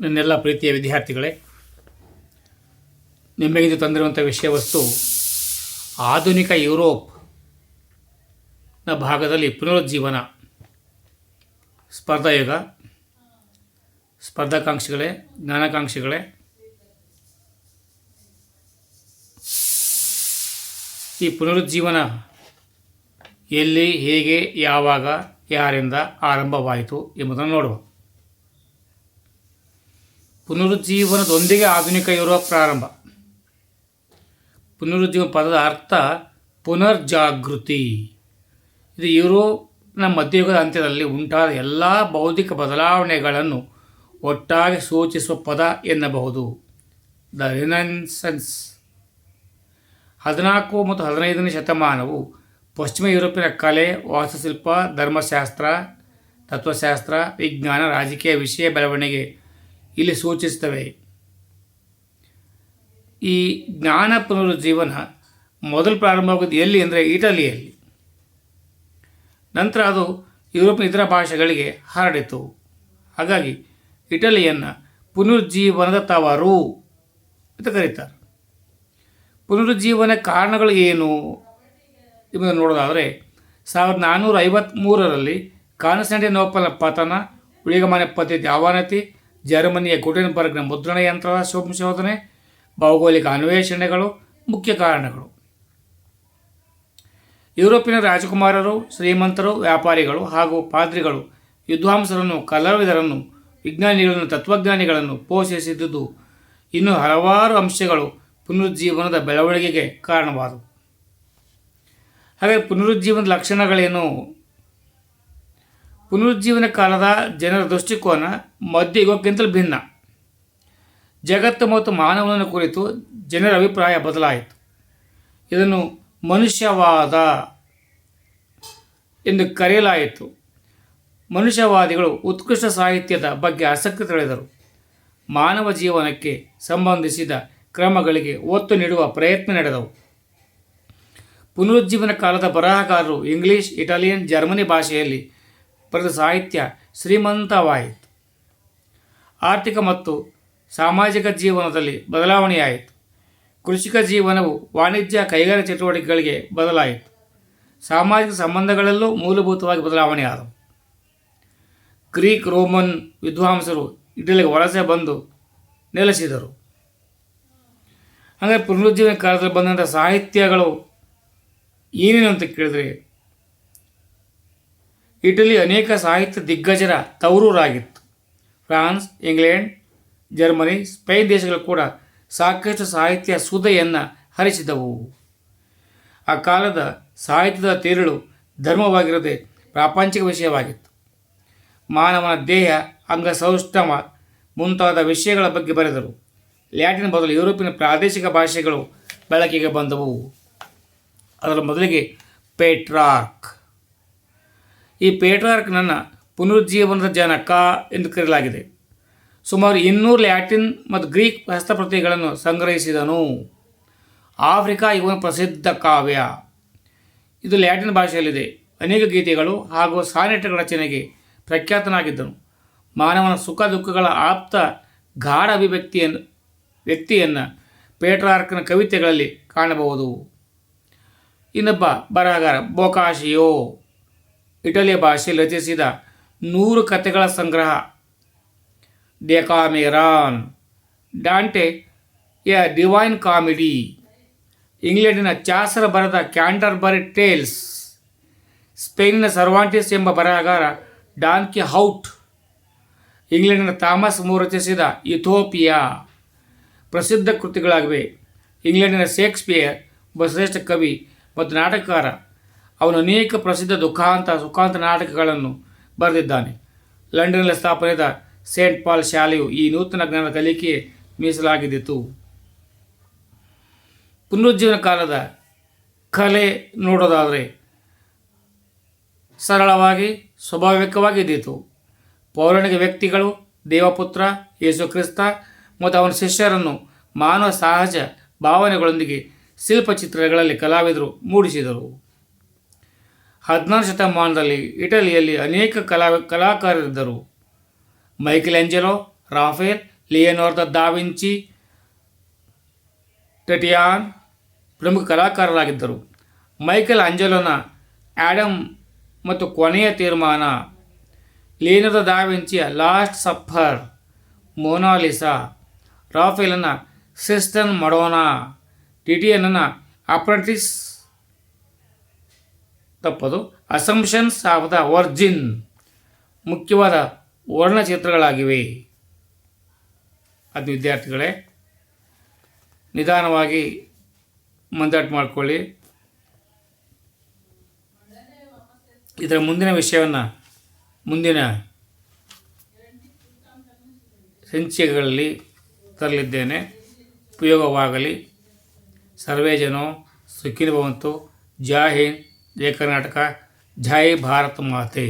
ನನ್ನೆಲ್ಲ ಪ್ರೀತಿಯ ವಿದ್ಯಾರ್ಥಿಗಳೇ ನಿಮಗಿಂದು ತಂದಿರುವಂಥ ವಿಷಯ ವಸ್ತು, ಆಧುನಿಕ ಯುರೋಪ್ನ ಭಾಗದಲ್ಲಿ ಪುನರುಜ್ಜೀವನ, ಸ್ಪರ್ಧಾಯುಗ, ಸ್ಪರ್ಧಾಕಾಂಕ್ಷಿಗಳೇ, ಜ್ಞಾನಾಕಾಂಕ್ಷಿಗಳೇ. ಈ ಪುನರುಜ್ಜೀವನ ಎಲ್ಲಿ, ಹೇಗೆ, ಯಾವಾಗ, ಯಾರಿಂದ ಆರಂಭವಾಯಿತು ಎಂಬುದನ್ನು ನೋಡುವ. ಪುನರುಜ್ಜೀವನದೊಂದಿಗೆ ಆಧುನಿಕ ಯುರೋಪ್ ಪ್ರಾರಂಭ. ಪುನರುಜ್ಜೀವನ ಪದದ ಅರ್ಥ ಪುನರ್ಜಾಗೃತಿ. ಇದು ಯುರೋಪ್ನ ಮಧ್ಯಯುಗದ ಅಂತ್ಯದಲ್ಲಿ ಉಂಟಾದ ಎಲ್ಲ ಬೌದ್ಧಿಕ ಬದಲಾವಣೆಗಳನ್ನು ಒಟ್ಟಾಗಿ ಸೂಚಿಸುವ ಪದ ಎನ್ನಬಹುದು. The renaissance. ಹದಿನಾಲ್ಕು ಮತ್ತು ಹದಿನೈದನೇ ಶತಮಾನವು ಪಶ್ಚಿಮ ಯುರೋಪಿನ ಕಲೆ, ವಾಸ್ತುಶಿಲ್ಪ, ಧರ್ಮಶಾಸ್ತ್ರ, ತತ್ವಶಾಸ್ತ್ರ, ವಿಜ್ಞಾನ, ರಾಜಕೀಯ ವಿಷಯ ಬೆಳವಣಿಗೆ ಇಲ್ಲಿ ಸೂಚಿಸ್ತವೆ ಈ ಜ್ಞಾನ ಪುನರುಜ್ಜೀವನ ಮೊದಲು ಪ್ರಾರಂಭವಾಗುವುದು ಎಲ್ಲಿ ಅಂದರೆ ಇಟಲಿಯಲ್ಲಿ. ನಂತರ ಅದು ಯುರೋಪಿನ ಇತರ ಭಾಷೆಗಳಿಗೆ ಹರಡಿತು. ಹಾಗಾಗಿ ಇಟಲಿಯನ್ನು ಪುನರುಜ್ಜೀವನದ ತವರು ಅಂತ ಕರೀತಾರೆ. ಪುನರುಜ್ಜೀವನ ಕಾರಣಗಳು ಏನು ಎಂಬುದನ್ನು ನೋಡೋದಾದರೆ, ಸಾವಿರದ ನಾನ್ನೂರ ಐವತ್ತ್ಮೂರರಲ್ಲಿ ಕಾನ್ಸ್ಟಂಟಿನೋಪಲ್ ಪತನ ಉಳಿಗಮಾನ ಪದ್ಧತಿ ಅವನತಿ ಜರ್ಮನಿಯ ಗುಟೆನ್ಬರ್ಗ್ನ ಮುದ್ರಣ ಯಂತ್ರದ ಸಂಶೋಧನೆ ಭೌಗೋಳಿಕ ಅನ್ವೇಷಣೆಗಳು ಮುಖ್ಯ ಕಾರಣಗಳು. ಯುರೋಪಿನ ರಾಜಕುಮಾರರು, ಶ್ರೀಮಂತರು, ವ್ಯಾಪಾರಿಗಳು ಹಾಗೂ ಪಾದ್ರಿಗಳು, ವಿದ್ವಾಂಸರನ್ನು, ಕಲಾವಿದರನ್ನು, ವಿಜ್ಞಾನಿಗಳನ್ನು, ತತ್ವಜ್ಞಾನಿಗಳನ್ನು ಪೋಷಿಸಿದ್ದುದು ಇನ್ನು ಹಲವಾರು ಅಂಶಗಳು ಪುನರುಜ್ಜೀವನದ ಬೆಳವಣಿಗೆಗೆ ಕಾರಣವಾದವು. ಹಾಗೆ ಪುನರುಜ್ಜೀವನದ ಲಕ್ಷಣಗಳೇನು? ಪುನರುಜ್ಜೀವನ ಕಾಲದ ಜನರ ದೃಷ್ಟಿಕೋನ ಮಧ್ಯಯುಗಕ್ಕಿಂತಲೂ ಭಿನ್ನ. ಜಗತ್ತು ಮತ್ತು ಮಾನವನ ಕುರಿತು ಜನರ ಅಭಿಪ್ರಾಯ ಬದಲಾಯಿತು. ಇದನ್ನು ಮನುಷ್ಯವಾದ ಎಂದು ಕರೆಯಲಾಯಿತು. ಮನುಷ್ಯವಾದಿಗಳು ಉತ್ಕೃಷ್ಟ ಸಾಹಿತ್ಯದ ಬಗ್ಗೆ ಆಸಕ್ತಿ ತಳೆದರು. ಮಾನವ ಜೀವನಕ್ಕೆ ಸಂಬಂಧಿಸಿದ ಕ್ರಮಗಳಿಗೆ ಒತ್ತು ನೀಡುವ ಪ್ರಯತ್ನ ನಡೆದವು. ಪುನರುಜ್ಜೀವನ ಕಾಲದ ಬರಹಗಾರರು ಇಂಗ್ಲಿಷ್, ಇಟಾಲಿಯನ್, ಜರ್ಮನಿ ಭಾಷೆಯಲ್ಲಿ ಬರೆದ ಸಾಹಿತ್ಯ ಶ್ರೀಮಂತವಾಯಿತು. ಆರ್ಥಿಕ ಮತ್ತು ಸಾಮಾಜಿಕ ಜೀವನದಲ್ಲಿ ಬದಲಾವಣೆಯಾಯಿತು. ಕೃಷಿಕ ಜೀವನವು ವಾಣಿಜ್ಯ ಕೈಗಾರಿಕಾ ಚಟುವಟಿಕೆಗಳಿಗೆ ಬದಲಾಯಿತು. ಸಾಮಾಜಿಕ ಸಂಬಂಧಗಳಲ್ಲೂ ಮೂಲಭೂತವಾಗಿ ಬದಲಾವಣೆಯಾದವು. ಗ್ರೀಕ್, ರೋಮನ್ ವಿದ್ವಾಂಸರು ಇಟಲಿಗೆ ವಲಸೆ ಬಂದು ನೆಲೆಸಿದರು. ಹಾಗೆ ಪುನರುಜ್ಜೀವನ ಕಾಲದಲ್ಲಿ ಬಂದಂಥ ಸಾಹಿತ್ಯಗಳು ಏನೇನು ಅಂತ ಕೇಳಿದ್ರೆ ಇಟಲಿ ಅನೇಕ ಸಾಹಿತ್ಯ ದಿಗ್ಗಜರ ತವರೂರಾಗಿತ್ತು. ಫ್ರಾನ್ಸ್, ಇಂಗ್ಲೆಂಡ್, ಜರ್ಮನಿ, ಸ್ಪೇನ್ ದೇಶಗಳು ಕೂಡ ಸಾಕಷ್ಟು ಸಾಹಿತ್ಯ ಸುದೆಯನ್ನು ಹರಿಸಿದವು. ಆ ಕಾಲದ ಸಾಹಿತ್ಯದ ತಿರುಳು ಧರ್ಮವಾಗಿರದೆ ಪ್ರಾಪಂಚಿಕ ವಿಷಯವಾಗಿತ್ತು. ಮಾನವನ ದೇಹ ಅಂಗಸೌಷ್ಠಮ ಮುಂತಾದ ವಿಷಯಗಳ ಬಗ್ಗೆ ಬರೆದರು. ಲ್ಯಾಟಿನ್ ಬದಲು ಯುರೋಪಿನ ಪ್ರಾದೇಶಿಕ ಭಾಷೆಗಳು ಬೆಳಕಿಗೆ ಬಂದವು. ಅದರ ಮೊದಲಿಗೆ ಪೇಟ್ರಾರ್ಕ್. ಈ ಪೇಟ್ರಾರ್ಕ್ನನ್ನು ಪುನರುಜ್ಜೀವನದ ಜನಕ ಎಂದು ಕರೆಯಲಾಗಿದೆ. ಸುಮಾರು ಇನ್ನೂರು ಲ್ಯಾಟಿನ್ ಮತ್ತು ಗ್ರೀಕ್ ಹಸ್ತಪ್ರತಿಗಳನ್ನು ಸಂಗ್ರಹಿಸಿದನು. ಆಫ್ರಿಕಾ ಇವನ ಪ್ರಸಿದ್ಧ ಕಾವ್ಯ. ಇದು ಲ್ಯಾಟಿನ್ ಭಾಷೆಯಲ್ಲಿದೆ. ಅನೇಕ ಗೀತೆಗಳು ಹಾಗೂ ಸಾನೆಟ್ಗಳ ರಚನೆಗೆ ಪ್ರಖ್ಯಾತನಾಗಿದ್ದನು. ಮಾನವನ ಸುಖ ದುಃಖಗಳ ಆಪ್ತ ಗಾಢ ಅಭಿವ್ಯಕ್ತಿಯನ್ನು ವ್ಯಕ್ತಿಯನ್ನು ಪೇಟ್ರಾರ್ಕ್ನ ಕವಿತೆಗಳಲ್ಲಿ ಕಾಣಬಹುದು. ಇನ್ನೊಬ್ಬ ಬರಹಗಾರ ಬೊಕಾಶಿಯೋ. ಇಟಲಿಯ ಭಾಷೆಯಲ್ಲಿ ರಚಿಸಿದ ನೂರು ಕಥೆಗಳ ಸಂಗ್ರಹ. Decameron Dante a divine comedy. ಇಂಗ್ಲೆಂಡಿನ ಚಾಸರ ಬರೆದ ಕ್ಯಾಂಟರ್ಬರಿ ಟೇಲ್ಸ್, ಸ್ಪೇನಿನ ಸರ್ವಾಂಟಿಸ್ ಎಂಬ ಬರಹಗಾರ ಡಾನ್ಕಿ ಹೌಟ್, ಇಂಗ್ಲೆಂಡಿನ ಥಾಮಸ್ ಮೂರ್ ರಚಿಸಿದ ಇಥೋಪಿಯಾ. ಪ್ರಸಿದ್ಧ ಕೃತಿಗಳಾಗಿವೆ. ಇಂಗ್ಲೆಂಡಿನ ಶೇಕ್ಸ್ಪಿಯರ್ ಒಬ್ಬ ಕವಿ ಮತ್ತು ನಾಟಕಕಾರ ಅವನು ಅನೇಕ ಪ್ರಸಿದ್ಧ ದುಃಖಾಂತ, ಸುಖಾಂತ ನಾಟಕಗಳನ್ನು ಬರೆದಿದ್ದಾನೆ. ಲಂಡನ್ನಲ್ಲಿ ಸ್ಥಾಪನೆಯಾದ ಸೇಂಟ್ ಪಾಲ್ ಶಾಲೆಯು ಈ ನೂತನ ಜ್ಞಾನ ಕಲಿಕೆ ಮೀಸಲಾಗಿದ್ದಿತು. ಪುನರುಜ್ಜೀವನ ಕಾಲದ ಕಲೆ ನೋಡೋದಾದರೆ ಸರಳವಾಗಿ ಸ್ವಾಭಾವಿಕವಾಗಿದ್ದಿತು ಪೌರಾಣಿಕ ವ್ಯಕ್ತಿಗಳು, ದೇವಪುತ್ರ ಯೇಸು ಕ್ರಿಸ್ತ ಮತ್ತು ಅವನ ಶಿಷ್ಯರನ್ನು ಮಾನವ ಸಹಜ ಭಾವನೆಗಳೊಂದಿಗೆ ಶಿಲ್ಪಚಿತ್ರಗಳಲ್ಲಿ ಕಲಾವಿದರು ಮೂಡಿಸಿದರು. ಹದಿನಾರು ಶತಮಾನದಲ್ಲಿ ಇಟಲಿಯಲ್ಲಿ ಅನೇಕ ಕಲಾ ಕಲಾಕಾರರಿದ್ದರು. Michelangelo Raphael, Leonardo da Vinci Titian ಪ್ರಮುಖ ಕಲಾಕಾರರಾಗಿದ್ದರು. ಮೈಕೆಲ್ ಅಂಜೆಲೋನ ಆ್ಯಡಮ್ ಮತ್ತು ಕೊನೆಯ ತೀರ್ಮಾನ ಲಿಯನೋರ್ದ ದಾವಿಂಚಿಯ ಲಾಸ್ಟ್ ಸಫರ್ ಮೊನಾಲಿಸಾ ರಾಫೇಲನ ಸಿಸ್ಟನ್ ಮಡೋನಾ, ಟಿಟಿಯನ್ನ ಅಪ್ರೆಂಟಿಸ್ ತಪ್ಪದು. ಅಸಂಪ್ಷನ್ಸ್ ಆಫ್ ದ ವರ್ಜಿನ್ ಮುಖ್ಯವಾದ ವರ್ಣಚಿತ್ರಗಳಾಗಿವೆ. ಅದು ವಿದ್ಯಾರ್ಥಿಗಳೇ, ನಿಧಾನವಾಗಿ ಮಂದಾಟ ಮಾಡಿಕೊಳ್ಳಿ. ಇದರ ಮುಂದಿನ ವಿಷಯವನ್ನು ಮುಂದಿನ ಸಂಚಿಕೆಗಳಲ್ಲಿ ತರಲಿದ್ದೇನೆ. ಉಪಯೋಗವಾಗಲಿ. ಸರ್ವೇ ಜನೋ ಸುಖಿನ ಭವಂತು. ಜೈ ಹಿಂದ್. ಜೈ ಕರ್ನಾಟಕ ಜೈ ಭಾರತ್ ಮಾತೆ